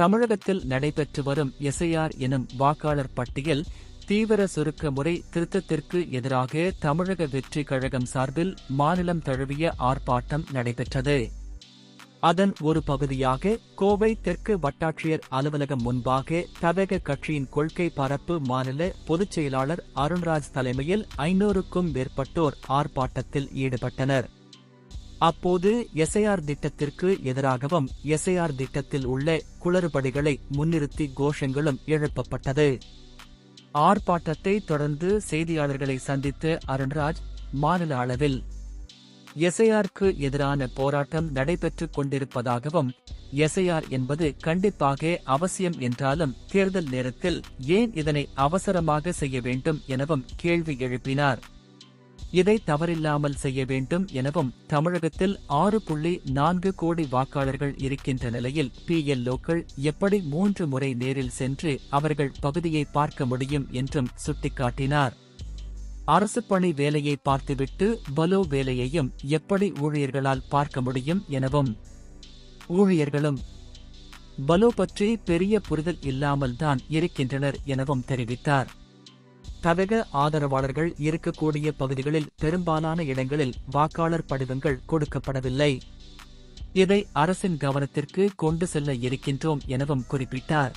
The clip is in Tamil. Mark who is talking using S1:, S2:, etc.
S1: தமிழகத்தில் நடைபெற்று வரும் எஸ்ஐஆர் எனும் வாக்காளர் பட்டியல் தீவிர சுருக்க முறை திருத்தத்திற்கு எதிராக தமிழக வெற்றி கழகம் சார்பில் மாநிலம் தழுவிய ஆர்ப்பாட்டம் நடைபெற்றது. அதன் ஒரு பகுதியாக கோவை தெற்கு வட்டாட்சியர் அலுவலகம் முன்பாக தவக கட்சியின் கொள்கை பரப்பு மாநில பொதுச் செயலாளர் அருண்ராஜ் தலைமையில் ஐநூறுக்கும் மேற்பட்டோர் ஆர்ப்பாட்டத்தில் ஈடுபட்டனர். அப்போது எஸ்ஐஆர் திட்டத்திற்கு எதிராகவும் எஸ்ஐஆர் திட்டத்தில் உள்ள குளறுபடிகளை முன்னிறுத்தி கோஷங்களும் எழுப்பப்பட்டது. ஆர்ப்பாட்டத்தை தொடர்ந்து செய்தியாளர்களை சந்தித்த அருண்ராஜ் மாநில அளவில் எஸ்ஐஆருக்கு எதிரான போராட்டம் நடைபெற்றுக் கொண்டிருப்பதாகவும் எஸ்ஐஆர் என்பது கண்டிப்பாக அவசியம் என்றாலும் தேர்தல் நேரத்தில் ஏன் இதனை அவசரமாக செய்ய வேண்டும் எனவும் கேள்வி எழுப்பினார். இதை தவறில்லாமல் செய்ய வேண்டும் எனவும் தமிழகத்தில் ஆறு புள்ளி நான்கு கோடி வாக்காளர்கள் இருக்கின்ற நிலையில் பிஎல்ஓக்கள் எப்படி மூன்று முறை நேரில் சென்று அவர்கள் பகுதியை பார்க்க முடியும் என்றும் சுட்டிக்காட்டினார். அரசு பணி வேலையை பார்த்துவிட்டு பலோ வேலையையும் எப்படி ஊழியர்களால் பார்க்க முடியும் எனவும் ஊழியர்களும் பலோ பற்றி பெரிய புரிதல் இல்லாமல்தான் இருக்கின்றனர் எனவும் தெரிவித்தார். தவக ஆதரவாளர்கள் இருக்கக்கூடிய பகுதிகளில் பெரும்பாலான இடங்களில் வாக்காளர் படிவங்கள் கொடுக்கப்படவில்லை. இதை அரசின் கவனத்திற்கு கொண்டு செல்ல இருக்கின்றோம் எனவும் குறிப்பிட்டார்.